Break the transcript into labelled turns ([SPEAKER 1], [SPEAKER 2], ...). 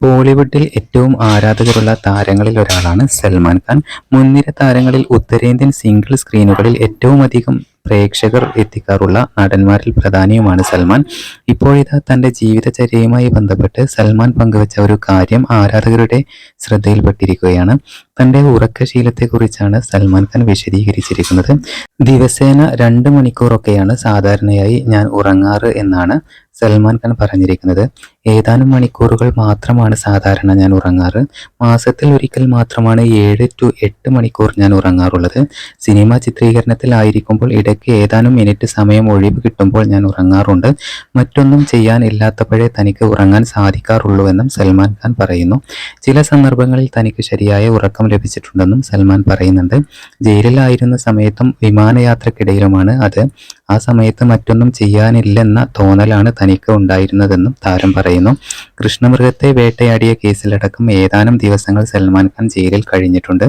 [SPEAKER 1] ബോളിവുഡിൽ ഏറ്റവും ആരാധകരുള്ള താരങ്ങളിൽ ഒരാളാണ് സൽമാൻ ഖാൻ. മുൻനിര താരങ്ങളിൽ ഉത്തരേന്ത്യൻ സിംഗിൾ സ്ക്രീനുകളിൽ ഏറ്റവും അധികം പ്രേക്ഷകർ എത്തിക്കാറുള്ള നടന്മാരിൽ പ്രധാനിയുമാണ് സൽമാൻ. ഇപ്പോഴിതാ തന്റെ ജീവിതചര്യയുമായി ബന്ധപ്പെട്ട് സൽമാൻ പങ്കുവച്ച ഒരു കാര്യം ആരാധകരുടെ ശ്രദ്ധയിൽപ്പെട്ടിരിക്കുകയാണ്. തന്റെ ഉറക്കശീലത്തെക്കുറിച്ചാണ് സൽമാൻ ഖാൻ വിശദീകരിച്ചിരിക്കുന്നത്. ദിവസേന രണ്ട് മണിക്കൂറൊക്കെയാണ് സാധാരണയായി ഞാൻ ഉറങ്ങാറ് എന്നാണ് സൽമാൻ ഖാൻ പറഞ്ഞിരിക്കുന്നത്. ഏതാനും മണിക്കൂറുകൾ മാത്രമാണ് സാധാരണ ഞാൻ ഉറങ്ങാറ്. മാസത്തിൽ ഒരിക്കൽ മാത്രമാണ് ഏഴ് ടു എട്ട് മണിക്കൂർ ഞാൻ ഉറങ്ങാറുള്ളത്. സിനിമ ചിത്രീകരണത്തിലായിരിക്കുമ്പോൾ ഇടയ്ക്ക് ഏതാനും മിനിറ്റ് സമയം ഒഴിവ് കിട്ടുമ്പോൾ ഞാൻ ഉറങ്ങാറുണ്ട്. മറ്റൊന്നും ചെയ്യാനില്ലാത്തപ്പോഴേ തനിക്ക് ഉറങ്ങാൻ സാധിക്കാറുള്ളൂവെന്നും സൽമാൻ ഖാൻ പറയുന്നു. ചില സന്ദർഭങ്ങളിൽ തനിക്ക് ശരിയായ ഉറക്കം ലഭിച്ചിട്ടുണ്ടെന്നും സൽമാൻ പറയുന്നുണ്ട്. ജയിലിലായിരുന്ന സമയത്തും വിമാനയാത്രക്കിടയിലുമാണ് അത്. ആ സമയത്ത് മറ്റൊന്നും ചെയ്യാനില്ലെന്ന തോന്നലാണ് തനിക്ക് ഉണ്ടായിരുന്നതെന്നും താരം പറയുന്നു. കൃഷ്ണമൃഗത്തെ വേട്ടയാടിയ കേസിലടക്കം ഏതാനും ദിവസങ്ങൾ സൽമാൻ ഖാൻ ജയിലിൽ കഴിഞ്ഞിട്ടുണ്ട്.